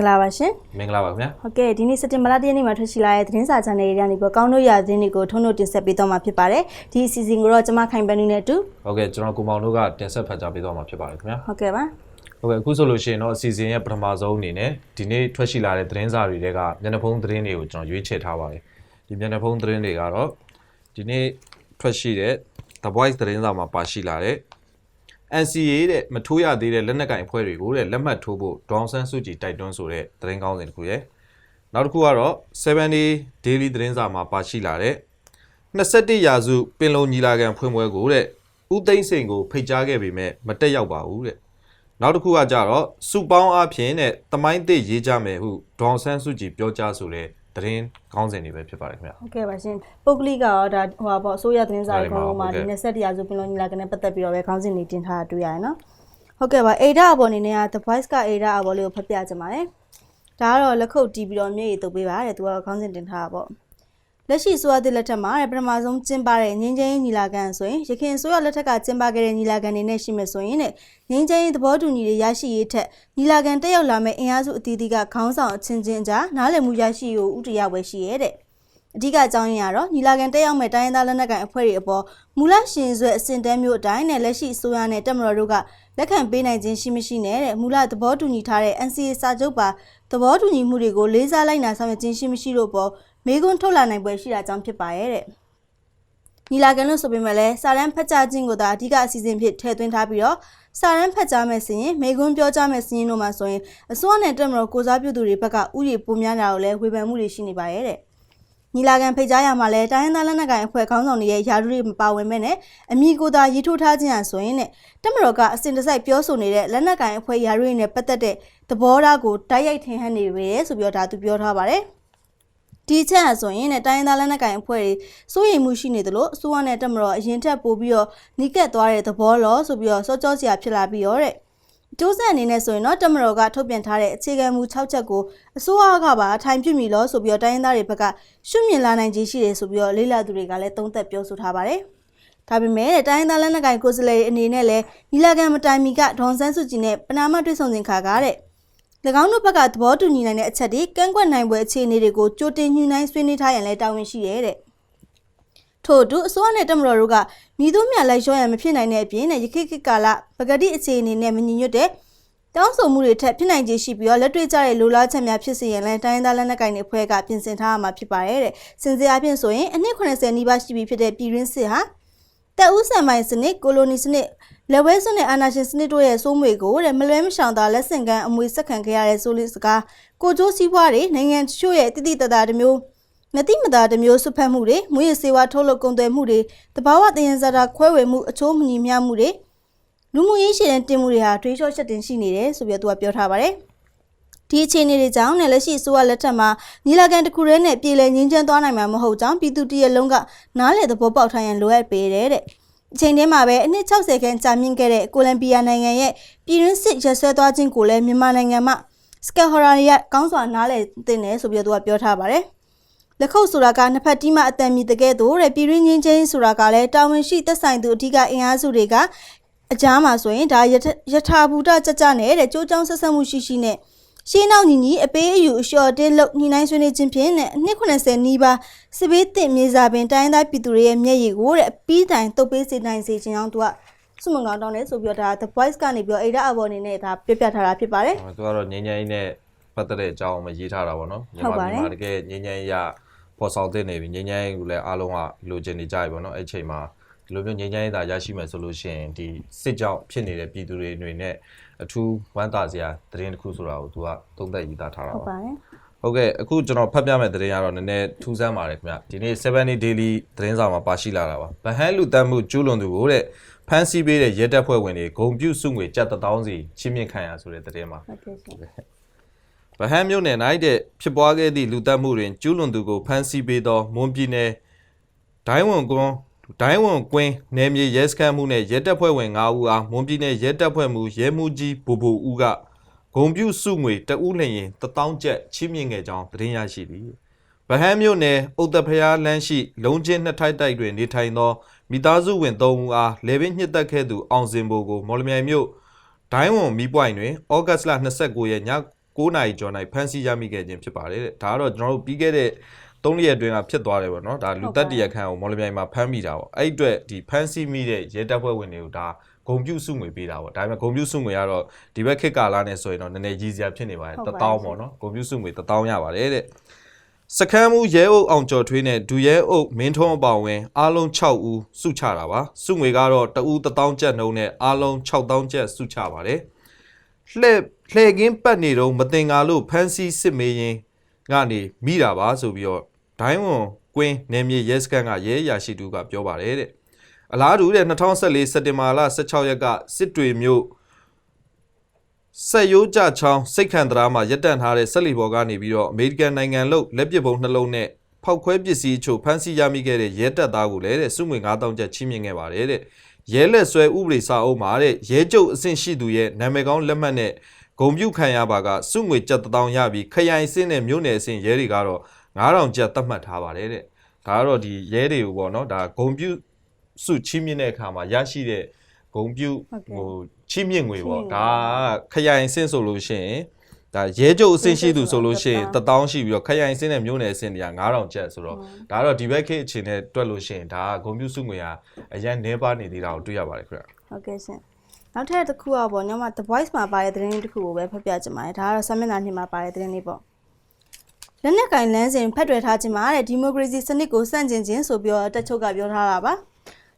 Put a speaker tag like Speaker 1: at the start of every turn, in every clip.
Speaker 1: မင်္ဂလာပါရှင်
Speaker 2: မင်္ဂလာပါခင်ဗျာ
Speaker 1: ဟုတ်ကဲ့ဒီနေ့စက်တင်ဘာလ၁ရက်နေ့မှာထွက်ရှိလာတဲ့သတင်းစာ channel တွေကနေပြီးကောင်းတို့ရသတင်းတွေကိုထုံးထုတ်တင်ဆက်ပေးတော့မှာဖြစ်ပါတယ်ဒီအစီအစဉ်ကိုတော့ကျွန်မခိုင်ပန်နူနဲ့အတူ
Speaker 2: ဟုတ်ကဲ့ကျွန်တော်ကိုမောင်တို့ကတင်ဆက်ဖတ်ကြားပေးသွားမှာဖြစ်ပါတယ်ခင်ဗျာ
Speaker 1: ဟုတ်ကဲ့ပါ
Speaker 2: ဟုတ်ကဲ့အခုဆိုလို့ရှိရင်တော့အစီအစဉ်ရဲ့ပထမဆုံးအနေနဲ့ဒီနေ့ထွက်ရှိလာတဲ့သတင်းစာတွေတဲကမျက်နှာဖုံးသတင်းတွေကိုကျွန်တော်ရွေးချယ်ထားပါတယ်ဒီမျက်နှာဖုံးသတင်းတွေကတော့ဒီနေ့ထွက်ရှိတဲ့ The Voice သတင်းစာမှာပါရှိလာတဲ့ NCA တဲ့မထိုးရသေးတဲ့လက်နက်ကင်အဖွဲ့တွေကိုတဲ့လက်မှတ်ထိုးဖို့ဒေါအောင်ဆန်းစုကြည်တိုက်တွန်းဆိုတဲ့သတင်းကောင်းစဉ်တစ်ခုရဲ့နောက်တစ်ခုကတော့7 day daily သတင်းစာမှာပါရှိလာတဲ့21ရာစုပင်လုံညီလာခံဖွင့်ပွဲကိုတဲ့ဦးသိန်းစိန်ကိုဖိတ်ကြားခဲ့ပေမဲ့မတက်ရောက်ပါဘူးတဲ့နောက်တစ်ခုကကြတော့စုပေါင်းအဖြစ်နဲ့တမိုင်းသစ်ရေးကြမယ်ဟုဒေါအောင်ဆန်းစုကြည်ပြောကြားဆိုတဲ့ သတင်းကောင်းစဉ်တွေပဲဖြစ်ပါတယ်ခင်ဗျာ
Speaker 1: ဟုတ်ကဲ့ပါရှင်ပုဂ္ဂလိကရောဒါဟိုပါပေါ့အစိုးရသတင်းစာတွေ
Speaker 2: ဟုတ်
Speaker 1: ကော
Speaker 2: ကဲ့ပါ
Speaker 1: င်းလုံးမှာ
Speaker 2: ဟုတ်
Speaker 1: ဒီ
Speaker 2: ကဲ့
Speaker 1: 27ရာစုပင်လုံညီလာခံနဲ့ပတ်သက်ပြီးတော့ပဲခေါင်းစဉ်တွေတင်ထားတာတွေ့ရတယ်နော်ဟုတ်ကဲ့ပါအေဒါအပေါ်အနေနဲ့က The Voice ကအေဒါအပေါ်လေးကိုဖတ်ပြကြပါမယ်ဒါကတော့လက်ခုပ်တီးပြီးတော့မျက်ရည်တုပ်ပေးပါတဲ့သူကခေါင်းစဉ်တင်ထားတာပေါ့ လက်ရှိဆိုရတဲ့လက်ထက်မှာပထမဆုံးကျင်းပတဲ့ငင်းချင်းညီလာခံဆိုရင်ရခိုင်ဆိုရလက်ထက်ကကျင်းပခဲ့တဲ့ညီလာခံတွေနဲ့ရှိမယ်ဆိုရင်တဲ့ငင်းချင်းသဘောတူညီတွေရရှိရေးထက်ညီလာခံတက်ရောက်လာမဲ့အင်အားစုအသီးသီးကခေါင်းဆောင်အချင်းချင်းကြားနားလည်မှုရရှိရေးကိုဥတရဝယ်ရှိရဲတဲ့အဓိကအကြောင်းရင်းကတော့ညီလာခံတက်ရောက်မဲ့တိုင်းရင်းသားလက်နက်ကိုင်အဖွဲ့တွေအပေါ်မူလရှင်ဆွဲအစဉ်တန်းမျိုးအတိုင်းနဲ့လက်ရှိဆိုရနဲ့တက်မတော်တို့ကလက်ခံပေးနိုင်ခြင်းရှိမရှိနဲ့တဲ့မူလသဘောတူညီထားတဲ့ NCA စာချုပ်ပါသဘောတူညီမှုတွေကိုလေးစားလိုက်နာဆောင်ရွက်ခြင်းရှိမရှိတို့ပေါ် မေကွန်းထုတ်လာနိုင်ပွဲရှိတာကြောင့်ဖြစ်ပါရဲ့တဲ့။ညီလာခံလို့ဆိုပေမဲ့လည်းစာရန်ဖတ်ကြားခြင်းကိုသာအဓိကအစီအစဉ်ဖြစ်ထည့်သွင်းထားပြီးတော့စာရန်ဖတ်ကြားမဲ့စီရင်မေကွန်းပြောကြားမဲ့စီရင်တို့မှာဆိုရင်အစိုးရနဲ့တက်မတော်ကိုစားပြုသူတွေဘက်ကဥရီပုံများတာကိုလည်းဝေဖန်မှုတွေရှိနေပါရဲ့တဲ့။ညီလာခံဖိတ်ကြားရမှာလဲတိုင်းရင်းသားလက်နက်ကိုင်အဖွဲ့ခေါင်းဆောင်တွေရဲ့ယာရုတွေမပါဝင်မဲ့နဲ့အမိကိုသာရေးထိုးထားခြင်းဟာဆိုရင်တဲ့တက်မတော်ကအစဉ်တစိုက်ပြောဆိုနေတဲ့လက်နက်ကိုင်အဖွဲ့ယာရုတွေနဲ့ပတ်သက်တဲ့သဘောထားကိုတိုက်ရိုက်ထင်ဟပ်နေပေတယ်ဆိုပြီးတော့ဒါသူပြောထားပါတယ်။ ဒီချက်ဟာဆိုရင်နဲ့တိုင်းရင်းသားလက်နက်ကိုင်အဖွဲ့တွေစိုးရိမ်မှုရှိနေသလိုအစိုးရနဲ့တက်မတော်အရင်ထက်ပိုပြီးတော့နီးကပ်သွားတဲ့သဘောလောဆိုပြီးတော့စောကြောစရာဖြစ်လာပြီးတော့တဲ့ကျိုးဆက်အနေနဲ့ဆိုရင်တော့တက်မတော်ကထုတ်ပြန်ထားတဲ့အခြေခံမူ6ချက်ကိုအစိုးရကပါအထိုင်ပြမိလို့ဆိုပြီးတော့တိုင်းရင်းသားတွေဘက်ကရှုမြင်လာနိုင်ခြင်းရှိတယ်ဆိုပြီးတော့လေးလာသူတွေကလည်းသုံးသပ်ပြောဆိုထားပါတယ်။ဒါပေမဲ့တဲ့တိုင်းရင်းသားလက်နက်ကိုင်ကိုယ်စားလှယ်တွေအနေနဲ့လည်းညီလာခံမတိုင်မီကဒေါန်ဆန်းစုကြည်နဲ့ပနာမတွေ့ဆုံစဉ်ခါကားတဲ့၎ င်းတို့ဘက်ကသဘောတူညီနိုင်တဲ့အချက်တွေကန့်ကွက်နိုင်ပွဲအခြေအနေတွေကိုကြိုတင်ညှိနှိုင်းဆွေးနွေးထားရင်လည်းတာဝန်ရှိရဲတဲ့ထို့အတူအစိုးရနဲ့တမတော်တို့ကမိသူမြလိုက်ရောရန်မဖြစ်နိုင်တဲ့အပြင်နဲ့ရခိခိကာလပဂတိအခြေအနေနဲ့မညီညွတ်တဲ့တောင်းဆိုမှုတွေထက်ဖြစ်နိုင်ခြေရှိပြီးတော့လက်တွေ့ကျတဲ့လိုလားချက်များဖြစ်စေရင်လည်းတိုင်းရင်းသားလက်နက်ကိုင်တွေဖွဲ့ကပြင်ဆင်ထားရမှာဖြစ်ပါတယ်တဲ့စင်စရာအဖြစ်ဆိုရင်အနှစ်80နီးပါးရှိပြီဖြစ်တဲ့ပြည်ရင်းစစ်ဟာတက်ဦးဆန်မိုင်စနစ်ကိုလိုနီစနစ် လက်ဝဲစွန်းနဲ့အာနာရှင်စနစ်တို့ရဲ့စိုးမွေကိုတဲ့မလွဲမရှောင်သာလက်ဆင့်ကမ်းအမွေဆက်ခံခဲ့ရတဲ့ဆိုလစ်စကားကိုကျိုးစည်းပွားတွေနိုင်ငံတချို့ရဲ့တိတိတသားတစ်မျိုးမတိမတာတစ်မျိုးဆွဖက်မှုတွေမွေးရစေဝါထုတ်လုပ်ကုန်သွယ်မှုတွေတဘာဝတယံဇာတာခွဲဝေမှုအချိုးမညီမျှမှုတွေလူမှုရေးရှင်တဲ့တင်မှုတွေဟာတွေးလျှော့ချက်တင်ရှိနေတယ်ဆိုပြီးတော့သူကပြောထားပါတယ်ဒီအခြေအနေတွေကြောင့်နဲ့လက်ရှိအစိုးရလက်ထက်မှာညီလာခံတစ်ခုတည်းနဲ့ပြည်လည်ငင်းချမ်းသွားနိုင်မှာမဟုတ်ကြောင်းပြည်သူတရက်လုံးကနားလေသဘောပေါက်ထားရန်လိုအပ်ပေတယ်တဲ့ အချိန်တည်းမှာပဲအနှစ်60ခန်းကြာမြင့်ခဲ့တဲ့ကိုလံဘီယာနိုင်ငံရဲ့ပြည်တွင်းစစ်ရက်ဆွဲသွားခြင်းကိုလည်းမြန်မာနိုင်ငံမှစကဟော်ရာရဲ့ကောင်းစွာနားလည်တင်တယ်ဆိုပြီးတော့သူကပြောထားပါတယ်။လက်ခုပ်ဆိုတာကနှစ်ဖက်တီးမှအတန်မြည်တကယ်တော့တဲ့ပြည်တွင်းချင်းချင်းဆိုတာကလည်းတာဝန်ရှိသက်ဆိုင်သူအထူးကအင်အားစုတွေကအကြားမှာဆိုရင်ဒါယထာဘူတကြကြနဲ့တဲ့ကြိုးကြောင်းဆက်ဆက်မှုရှိရှိနဲ့ ရှင်းနောက်ညီညီအပေးအယူအလျှော်တင်းလို့ညီနိုင်ဆွေးနွေးခြင်းဖြင့်နဲ့အနှစ်80နီးပါးစပေးတစ်မြေစာပင်တိုင်းသားပြည်သူတွေရဲ့မျက်ရည်ကိုတဲ့အပီးတိုင်တုပ်ပေးစေနိုင်စေခြင်းအောင်သူကစုမငောင်းတောင်းတယ်ဆိုပြီးတော့ဒါ The Voice ကနေပြီးတော့အေဒါအဘော်အနေနဲ့ဒါပြပြထားတာဖြစ်ပါတယ်
Speaker 2: သူကတော့ငင်းငင်းနဲ့ပတ်သက်တဲ့အကြောင်းကိုရေးထားတာပေါ့နော်
Speaker 1: ဟုတ်ပါတယ်
Speaker 2: မှာတကယ်ငင်းငင်းရပေါ်ဆောင်တဲ့နေပြီငင်းငင်းကိုလည်းအားလုံးကလိုချင်နေကြပြီပေါ့နော်အဲ့ချိန်မှာဒီလိုမျိုးငင်းငင်းသာရရှိမယ်ဆိုလို့ရှိရင်ဒီစစ်ကြောင့်ဖြစ်နေတဲ့ပြည်သူတွေအနေနဲ့ အထူးဝမ်းသာစရာသတင်းတစ်ခုဆိုတာကိုသူကသုံးသပ်ရေးသားထားတာ
Speaker 1: ဟုတ်
Speaker 2: ပါ
Speaker 1: ပါတယ်
Speaker 2: ဟုတ်ကဲ့အခုကျွန်တော်ဖတ်ပြမယ့်သတင်းကတော့နည်းနည်းထူးဆန်းပါတယ်ခင်ဗျဒီနေ့7 day daily သတင်းစာမှာပါရှိလာတာပါဗဟန်းလူတက်မှုကျူးလွန်သူကိုတဲ့ဖမ်းဆီးပေးတဲ့ရဲတပ်ဖွဲ့ဝင်တွေဂုံပြုတ်စုငွေကြက်တစ်တောင်းစီချင်းမြင့်ခံရဆိုတဲ့သတင်းပါ
Speaker 1: ဟုတ်ကဲ့ရှင်
Speaker 2: ဗဟန်းမြို့နယ်၌တဲ့ဖြစ်ပွားခဲ့သည့်လူတက်မှုတွင်ကျူးလွန်သူကိုဖမ်းဆီးပေးသောမွန်ပြည်နယ်ဒိုင်းဝန်ကွန်း ဒိုင်းဝန်ကွင်းနယ်မြေရဲစခန်းမှုနဲ့ရဲတပ်ဖွဲ့ဝင်9ဦးအားမွန်ပြည်နယ်ရဲတပ်ဖွဲ့မှုရဲမှုကြီးဘူဘူဦးကဂုံပြုတ်စုငွေတဦးလျင်1000ကျပ်ချင်းမြင့်ခဲ့ကြောင်းသတင်းရရှိသည်ဗဟန်းမြို့နယ်ဥဒ္ဒဖရားလမ်းရှိလုံးချင်းနှစ်ထိုက်တိုက်တွင်နေထိုင်သောမိသားစုဝင်3ဦးအားလေပင်ညှစ်တက်ခဲ့သူအောင်စင်ဘိုကိုမော်လမြိုင်မြို့ဒိုင်းဝန်မီပွိုင်တွင်ဩဂတ်စ်လ29ရက်ည9နာရီကျော်၌ဖမ်းဆီးရမိခဲ့ခြင်းဖြစ်ပါတယ်တဲ့ဒါကတော့ကျွန်တော်တို့ပြီးခဲ့တဲ့ 3ရက်အတွင်းကဖြစ်သွားတယ်ပေါ့နော်ဒါလူသက်တရခန့်ကိုမော်လမြိုင်မှာဖမ်းမိတာပေါ့အဲ့အတွက်ဒီဖမ်းဆီးမိတဲ့ရဲတပ်ဖွဲ့ဝင်တွေကိုဒါဂုံပြုစုငွေပေးတာပေါ့ဒါပေမဲ့ဂုံပြုစုငွေကတော့ဒီဘက်ခေတ်ကာလနဲ့ဆိုရင်တော့နည်းနည်းကြီးစရာဖြစ်နေပါတယ်1000ပေါ့နော်ဂုံပြုစုငွေ1000ရပါတယ်တဲ့စခန်းမူရဲအုပ်အောင်ကျော်ထွေးနဲ့ဒူရဲအုပ်မင်းထုံးအပါဝင်အားလုံး6ဦးစုချတာပါစုငွေကတော့တဦး1000ကျပ်နှုန်းနဲ့အားလုံး6000ကျပ်စုချပါတယ်လှဲ့လှဲ့ကင်းပတ်နေတော့မတင်ကားလို့ဖမ်းဆီးစစ်မေးရင်ကနေမိတာပါဆိုပြီးတော့ ဒိုင်းဝန်ကွင်းနေမြေရဲစခန်းကရဲရရှိသူကပြောပါတယ်တဲ့အလားတူတဲ့2014စက်တင်ဘာလ16ရက်ကစစ်တွေမြို့ဆက်ရိုးကြချောင်းစိတ်ခံတရာမှာရပ်တန့်ထားတဲ့ဆက်လီဘော်ကနေပြီးတော့အမေရိကန်နိုင်ငံလို့လက်ပစ်ပုံနှလုံးနဲ့ဖောက်ခွဲပစ္စည်းအချို့ဖမ်းဆီးရမိခဲ့တဲ့ရဲတပ်သားကိုလည်းတဲ့စုငွေ9000ကျပ်ချီးမြှင့်ခဲ့ပါတယ်တဲ့ရဲလက်ဆွဲဥပဒေစာအုပ်မှာတဲ့ရဲကျုပ်အဆင့်ရှိသူရဲ့နာမည်ကောင်းလက်မှတ်နဲ့ဂုံပြုခံရပါကစုငွေကျပ်1000ရပြီးခရိုင်အဆင့်နဲ့မြို့နယ်အဆင့်ရဲတွေကတော့ 9000ကျပ်သတ်မှတ်ထားပါတယ်တဲ့ဒါကတော့ဒီရဲတွေကိုပေါ့နော်ဒါဂုံပြုစုချီးမြှင့်တဲ့အခါမှာရရှိတဲ့ဂုံပြုဟိုချီးမြှင့်ငွေပေါ့ဒါကခရိုင်အဆင့်ဆိုလို့ရှိရင်ဒါရဲကျုပ်အဆင့်ရှိသူဆိုလို့ရှိရင်1000ရှိပြီးတော့ခရိုင်အဆင့်နဲ့မြို့နယ်အဆင့်တွေက9000ကျပ်ဆိုတော့ဒါကတော့ဒီဘက်ခေတ်အခြေအနေတွက်လို့ရှိရင်ဒါကဂုံပြူစုငွေဟာအရန်နှဲပါနေသေးတာကိုတွေ့ရပါတယ်ခင်ဗျ
Speaker 1: ဟုတ်ကဲ့ရှင်နောက်ထပ်တစ်ခုကပေါ့ညမ The Voice မှာပါတဲ့သတင်းလေးတစ်ခုကိုပဲဖတ်ပြချင်ပါတယ်ဒါကတော့ဆမင်နာနှစ်မှာပါတဲ့သတင်းလေးပေါ့ လက်နက်ကင်လန်းစဉ်ဖက်တွယ်ထားခြင်းမှာတဲ့ဒီမိုကရေစီစနစ်ကိုစန့်ကျင်ခြင်းဆိုပြီးတော့တက်ချုပ်ကပြောထားတာပါ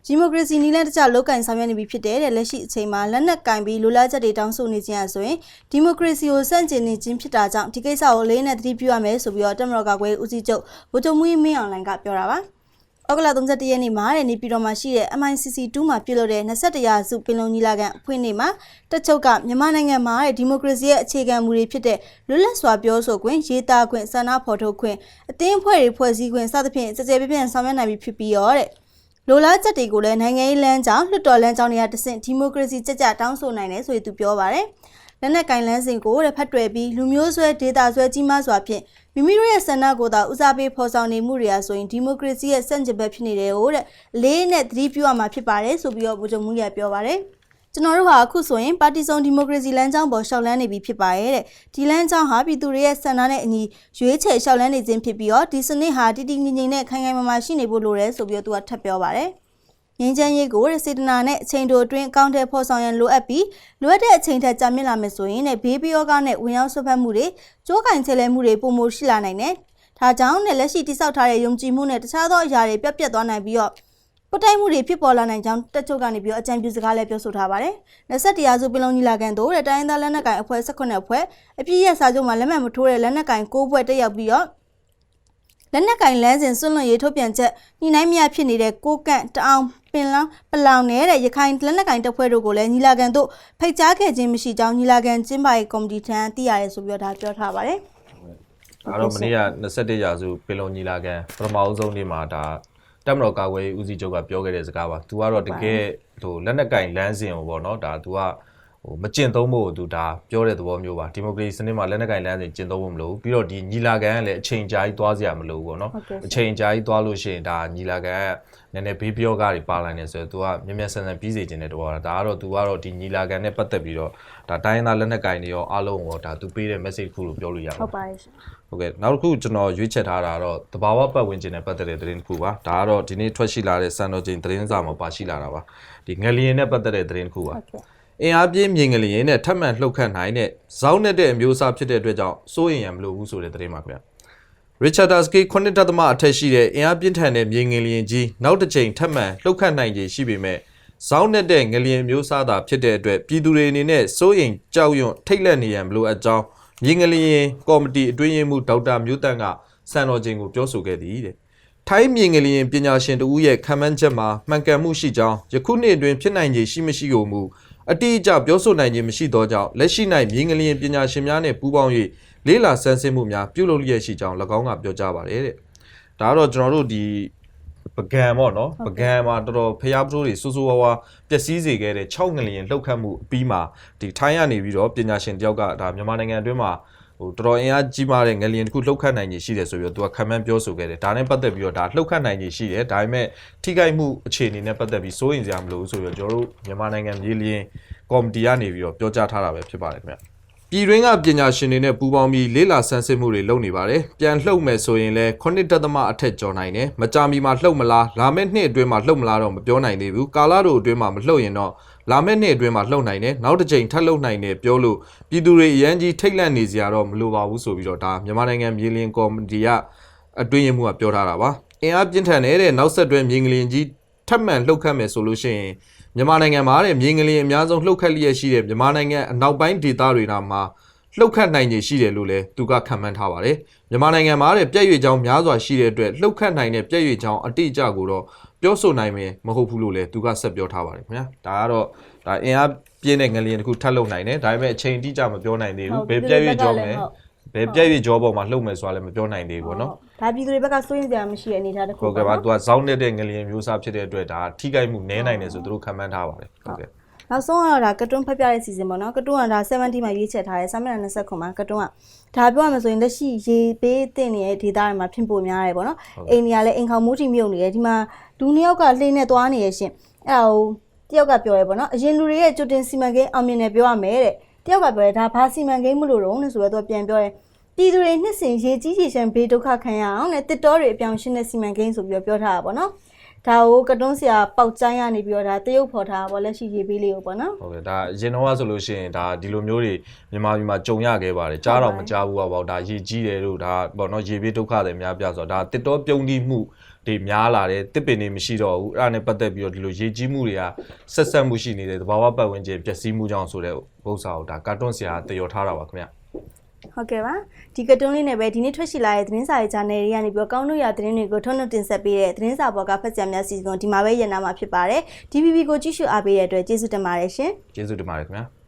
Speaker 1: ဒီမိုကရေစီနည်းလမ်းတကျလောက်ကင်ဆောင်ရွက်နေပြီဖြစ်တဲ့တဲ့လက်ရှိအချိန်မှာလက်နက်ကင်ပြီးလူလားချက်တွေတောင်းဆိုနေခြင်းအဆိုရင်ဒီမိုကရေစီကိုစန့်ကျင်နေခြင်းဖြစ်တာကြောင့်ဒီကိစ္စကိုအလေးနဲ့သတိပြုရမယ်ဆိုပြီးတော့တက်မတော်ကကွယ်ဦးစီးချုပ်ဗိုလ်ချုပ်မူကြီးမင်းအောင်လှိုင်ကပြောတာပါ ဩဂလ31ရက်နေ့မှာတဲ့နေပြည်တော်မှာရှိတဲ့ MICC 2 မှာပြုလုပ်တဲ့21ရာစုပင်လုံညီလာခံအဖွင့်နေ့မှာတက်ချုပ်ကမြန်မာနိုင်ငံမှာတဲ့ဒီမိုကရေစီရဲ့အခြေခံမူတွေဖြစ်တဲ့လွတ်လပ်စွာပြောဆိုခွင့်ရေးသားခွင့်ဆန္ဒဖော်ထုတ်ခွင့်အသင်းအဖွဲ့တွေဖွဲ့စည်းခွင့်စသဖြင့်စကြဲပြည့်ပြည့်ဆောင်ရွက်နိုင်ပြီဖြစ်ပြီးရောတဲ့လိုလားချက်တွေကိုလည်းနိုင်ငံရေးလမ်းကြောင်းလွှတ်တော်လမ်းကြောင်းတွေကတဆင့်ဒီမိုကရေစီကြကြတောင်းဆိုနိုင်တယ်ဆိုပြီးသူပြောပါတယ်လက်နက်ကင်လန်းစဉ်ကိုတဲ့ဖတ်တွယ်ပြီးလူမျိုးဆွဲဒေတာဆွဲကြီးမားစွာဖြင့် မိမိတို့ရဲ့ဆန္ဒကိုယ်သာဦးစားပေးဖော်ဆောင်နေမှုတွေအားဆိုရင်ဒီမိုကရေစီရဲ့စန့်ကျင်ဘက်ဖြစ်နေတယ်ဟုတ်တဲ့အလေးနဲ့သတိပြုရမှာဖြစ်ပါတယ်ဆိုပြီးတော့ဗိုလ်ချုပ်မှုရပြောပါတယ်ကျွန်တော်တို့ဟာအခုဆိုရင်ပါတီစုံဒီမိုကရေစီလမ်းကြောင်းပေါ်ရှောက်လန်းနေပြီဖြစ်ပါရဲ့တဲ့ဒီလမ်းကြောင်းဟာပြည်သူတွေရဲ့ဆန္ဒနဲ့အညီရွေးချယ်ရှောက်လန်းနေခြင်းဖြစ်ပြီးတော့ဒီစနစ်ဟာတည်တည်ငြိမ်ငြိမ်နဲ့ခိုင်ခိုင်မာမာရှိနေဖို့လိုတယ်ဆိုပြီးတော့သူကထပ်ပြောပါတယ် ငင်းချမ်းရေးကိုရစေတနာနဲ့အချိန်တိုအတွင်းအကောင့်ထဲဖော်ဆောင်ရန်လိုအပ်ပြီးလိုအပ်တဲ့အချိန်ထက်ကြာမြင့်လာမယ်ဆိုရင်လည်းဘေးပယောဂနဲ့ဝင်ရောက်ဆွတ်ဖက်မှုတွေကြိုးကင်ချဲလဲမှုတွေပုံမိုရှိလာနိုင်တယ်။ဒါကြောင့်နဲ့လက်ရှိတိစောက်ထားတဲ့ယုံကြည်မှုနဲ့တခြားသောအရာတွေပြတ်ပြတ်သွားနိုင်ပြီးတော့ပတိုက်မှုတွေဖြစ်ပေါ်လာနိုင်ကြောင်းတက်ချုပ်ကနေပြီးတော့အကြံပြုစကားလည်းပြောဆိုထားပါတယ်။21ရာစုပင်လုံးညီလာခံသို့တဲ့တိုင်းသားလက်နက်ကိုင်အဖွဲ့18အဖွဲ့အပြည့်ရဲ့စာချုပ်မှာလက်မှတ်မထိုးတဲ့လက်နက်ကိုင်9ဘွဲ့တက်ရောက်ပြီးတော့လက်နက်ကင်လမ်းစဉ်စွန့်လွတ်ရေးထုတ်ပြန်ချက်ညှိနှိုင်းမြဖြစ်နေတဲ့ကိုကန့်တအောင် ပင်လောင်းပလောင်နဲ့တဲ့ရခိုင်လက်နက်ကင်တပ်ဖွဲ့တို့ကိုလည်းညီလာခံသို့ဖိတ်ကြားခဲ့ခြင်းမရှိကြောင်းညီလာခံကျင်းပရေးကော်မတီထံသိရတယ်ဆိုပြီးတော့ဒါပြောထားပါတယ်
Speaker 2: ဒါတော့မနေ့က21ရာစုပင်လုံညီလာခံပထမအဆုံးနေ့မှာဒါတက်မတော်ကာကွယ်ရေးဦးစီးချုပ်ကပြောခဲ့တဲ့စကားပါ။ तू ကတော့တကယ်ဟိုလက်နက်ကင်လမ်းစဉ်ကိုပေါ့နော်ဒါ तू က ဟိုမကျင့်သုံးဖို့ तू ဒါပြောတဲ့သဘောမျိုးပါဒီမိုကရေစီစနစ်မှာလက်နက်ကင်လမ်းစဉ်ကျင့်သုံးဖို့မလိုဘူးပြီးတော့ဒီညီလာခံကလည်းအချိန်ကြာကြီးသွားစရာမလိုဘူးပေါ့နော်
Speaker 1: ဟုတ်ကဲ့
Speaker 2: အချိန်ကြာကြီးသွားလို့ရှိရင်ဒါညီလာခံကနည်းနည်းဘေးပြောကားတွေပါလာနေဆိုတော့ तू ကမြ мян ဆန်ဆန်ပြီးစေခြင်းတဲ့တော့ဒါကတော့ तू ကတော့ဒီညီလာခံနဲ့ပတ်သက်ပြီးတော့ဒါတိုင်းရင်းသားလက်နက်ကင်တွေရောအားလုံးရောဒါ तू ပေးတဲ့ message တစ်ခုလို့ပြောလို့ရပါ
Speaker 1: ဟု
Speaker 2: ဘူး
Speaker 1: တ်ပါတယ်ရှင်
Speaker 2: ဟုတ်ကဲ့နောက်တစ်ခုကျွန်တော်ရွေးချက်ထားတာကတော့တဘာဝပတ်ဝန်းကျင်နဲ့ပတ်သက်တဲ့သတင်းတစ်ခုပါဒါကတော့ဒီနေ့ထွက်ရှိလာတဲ့စံတော်ချိန်သတင်းစာမှာပါရှိလာတာပါဒီငလျင်နဲ့ပတ်သက်တဲ့သတင်းတစ်ခုပါ
Speaker 1: ဟုတ်ကဲ့
Speaker 2: အင်အားပြင်းမြေငလျင်နဲ့ထပ်မံလှုပ်ခတ်နိုင်တဲ့ဇောင်းနဲ့တဲ့အမျိုးအစားဖြစ်တဲ့အတွက်ကြောင့်စိုးရင်ရံမလို့ဘူးဆိုတဲ့သတင်းပါခင်ဗျ Richards K 9တက်သမအထက်ရှိတဲ့အင်အားပြင်းထန်တဲ့မြေငလျင်ကြီးနောက်တစ်ချိန်ထပ်မံလှုပ်ခတ်နိုင်ခြေရှိပေမဲ့ဇောင်းနဲ့တဲ့ငလျင်မျိုးစားတာဖြစ်တဲ့အတွက်ပြည်သူတွေအနေနဲ့စိုးရင်ကြောက်ရွံ့ထိတ်လန့်နေရန်မလိုအပ်ကြောင်းမြေငလျင်ကော်မတီအတွင်းရေးမှူးဒေါက်တာမျိုးတန့်ကစံတော်ချိန်ကိုပြောဆိုခဲ့သည်တဲ့ထိုင်းမြေငလျင်ပညာရှင်တဦးရဲ့ခံမှန်းချက်မှာမှန်ကန်မှုရှိကြောင်းယခုနှစ်အတွင်းဖြစ်နိုင်ခြေရှိမရှိကိုမူ အတိအကျပြောဆိုနိုင်ခြင်းမရှိသောကြောင့်လက်ရှိ၌မြေငလျင်ပညာရှင်များနှင့်ပူးပေါင်း၍လေးလာဆန်းစစ်မှုများပြုလုပ်လျက်ရှိကြောင်း၎င်းကပြောကြားပါတယ်တဲ့ဒါကတော့ကျွန်တော်တို့ဒီပကံပေါ့နော်ပကံမှာတော်တော်ဖျားပထိုးတွေစိုးစိုးဝါးဝါပျက်စီးစေခဲ့တဲ့6ငလျင်လှုပ်ခတ်မှုအပြီးမှာဒီထိုင်းကနေပြီးတော့ပညာရှင်တယောက်ကဒါမြန်မာနိုင်ငံအတွင်းမှာ ဟိုတော်တော်အင်အားကြီးမားတဲ့ငလျင်တစ်ခုလှုပ်ခတ်နိုင်ခြင်းရှိတယ်ဆိုပြီးတော့သူကခံမှန်းပြောဆိုခဲ့တယ်ဒါနဲ့ပတ်သက်ပြီးတော့ဒါလှုပ်ခတ်နိုင်ခြင်းရှိတယ်ဒါပေမဲ့ထိခိုက်မှုအခြေအနေနဲ့ပတ်သက်ပြီးစိုးရင်စရာမလိုဘူးဆိုပြီးတော့ကျွန်တော်တို့မြန်မာနိုင်ငံမြေလျင်ကော်မတီကနေပြီးတော့ပြောကြားထားတာပဲဖြစ်ပါတယ်ခင်ဗျ ပြည်တွင်းကပညာရှင်တွေနဲ့ပူးပေါင်းပြီးလေးလာဆန်းစစ်မှုတွေလုပ်နေပါတယ်ပြန်လှုပ်မယ်ဆိုရင်လည်း9တက်သမအထက်ကျော်နိုင်တယ်မကြာမီမှာလှုပ်မလားလာမယ့်နှစ်အတွင်းမှာလှုပ်မလားတော့မပြောနိုင်သေးဘူးကာလာတို့အတွင်းမှာမလှုပ်ရင်တော့လာမယ့်နှစ်အတွင်းမှာလှုပ်နိုင်တယ်နောက်တစ်ချိန်ထပ်လှုပ်နိုင်တယ်ပြောလို့ပြည်သူတွေအရန်ကြီးထိတ်လန့်နေစရာတော့မလိုပါဘူးဆိုပြီးတော့ဒါမြန်မာနိုင်ငံမြေလင်းကော်မတီကအတွင်းရင်မှုကပြောထားတာပါအင်အားပြင်းထန်နေတဲ့နောက်ဆက်တွဲမြေငလင်ကြီး ထပ်မံလှုပ်ခတ်မယ်ဆိုလို့ရှိရင်မြန်မာနိုင်ငံမှာတဲ့မြေငလင်အများဆုံးလှုပ်ခတ်လျက်ရှိတဲ့မြန်မာနိုင်ငံအနောက်ပိုင်းဒေသတွေနာမှာလှုပ်ခတ်နိုင်ခြေရှိတယ်လို့လည်းသူကခန့်မှန်းထားပါတယ်မြန်မာနိုင်ငံမှာတဲ့ပြည့်ရွေချောင်းများစွာရှိတဲ့အတွက်လှုပ်ခတ်နိုင်တဲ့ပြည့်ရွေချောင်းအတိအကျကိုတော့ပြောဆိုနိုင်မယ်မဟုတ်ဘူးလို့လည်းသူကဆက်ပြောထားပါတယ်ခင်ဗျာဒါကတော့ဒါအင်အားပြင်းတဲ့ငလင်တစ်ခုထပ်လှုပ်နိုင်တယ်ဒါပေမဲ့အချိန်အတိအကျမပြောနိုင်သေးဘူးဘယ်ပြည့်ရွေချောင်းလဲ ဘယ်ပြည့်ရွေ့ကြောပေါ်မှာလှုပ်မယ်ဆိုတာလည်းမပြောနိုင်သေးဘူးပေါ့နော်
Speaker 1: ဒါပြည်သူတွေဘက်ကစိုးရင်စရာမရှိတဲ့အနေအထားတစ်ခု
Speaker 2: ဟုတ်ကဲ့ပါသူကဇောင်းနေတဲ့ငလျင်မျိုးစားဖြစ်တဲ့အတွက်ဒါထိခိုက်မှုနည်းနိုင်တယ်ဆိုသူတို့ခံမှန်းထားပါတယ်ဟုတ်ကဲ့
Speaker 1: နောက်ဆုံးကတော့ဒါကတွန်းဖက်ပြတဲ့စီစဉ်ပေါ့နော်ကတွန်းကဒါ70မှာရေးချက်ထားတယ်ဆာမန်29မှာကတွန်းကဒါပြောရမယ်ဆိုရင်လက်ရှိရေပေးတင်နေတဲ့ဒေသတွေမှာဖြစ်ပေါ်များတယ်ပေါ့နော်အိမ်တွေကလည်းအိမ်ခေါင်မိုးတီမြုပ်နေတယ်ဒီမှာလူနှစ်ယောက်ကလှိနေသွားနေရရှင်အဲ့ဒါကိုတယောက်ကပြောရဲပေါ့နော်အရင်လူတွေရဲ့ကျွတ်တင်စီမံကိန်းအောင်မြင်တယ်ပြောရမယ်တဲ့ တယောက်ကပြောရဲဒါဘာစီမံကိန်းမလို့တော့လို့ဆိုတော့သူကပြန်ပြောရဲပြည်သူတွေနှစ်စဉ်ရေကြီးရေရှမ်းဘေးဒုက္ခခံရအောင်နဲ့တစ်တော်တွေအပြောင်းရှင်းတဲ့စီမံကိန်းဆိုပြီးတော့ပြောထားတာပေါ့နော်ဒါကိုကတွန်းဆရာပေါက်ကျိုင်းရနေပြီးတော့ဒါတရုပ်ဖော်ထားတာပေါ့လက်ရှိရေးပေးလေးကိုပေါ့နော်
Speaker 2: ဟုတ်ကဲ့ဒါအရင်တော့ကဆိုလို့ရှိရင်ဒါဒီလိုမျိုးတွေမြန်မာပြည်မှာကြုံရခဲ့ပါတယ်ကြားတော့မကြားဘူးပေါ့ဒါရေကြီးတယ်လို့ဒါပေါ့နော်ရေဘေးဒုက္ခတွေများပြဆိုတော့ဒါတစ်တော်ပြုံးတိမှု တွေများလာတယ်တစ်ပင်တွေမရှိတော့ဘူးအဲ့ဒါနဲ့ပတ်သက်ပြီးတော့ဒီလိုရေကြီးမှုတွေကဆက်ဆက်မှုရှိနေတယ်သဘာဝပတ်ဝန်းကျင်ပျက်စီးမှုကြောင့်ဆိုတဲ့ဥစ္စာကိုဒါကာတွန်းဆရာတည်ရထားတာပါခင်ဗျ
Speaker 1: ဟုတ်ကဲ့ပါဒီကတွန်းလေးနဲ့ပဲဒီနေ့ထွက်ရှိလာတဲ့သတင်းစာရေးဂျာနယ်တွေကနေပြီးတော့ကောင်းတို့ရသတင်းတွေကိုထုတ်နှုတ်တင်ဆက်ပေးတဲ့သတင်းစာပေါ်ကဖတ်ကြံများစီစဉ်ကိုဒီမှာပဲရန်နာမှာဖြစ်ပါတယ် DVB ကိုကြည့်ရှုအားပေးတဲ့အတွက်ကျေးဇူးတင်ပါတယ်ရှင်
Speaker 2: ကျေးဇူးတင်ပါတယ်ခင်ဗျာ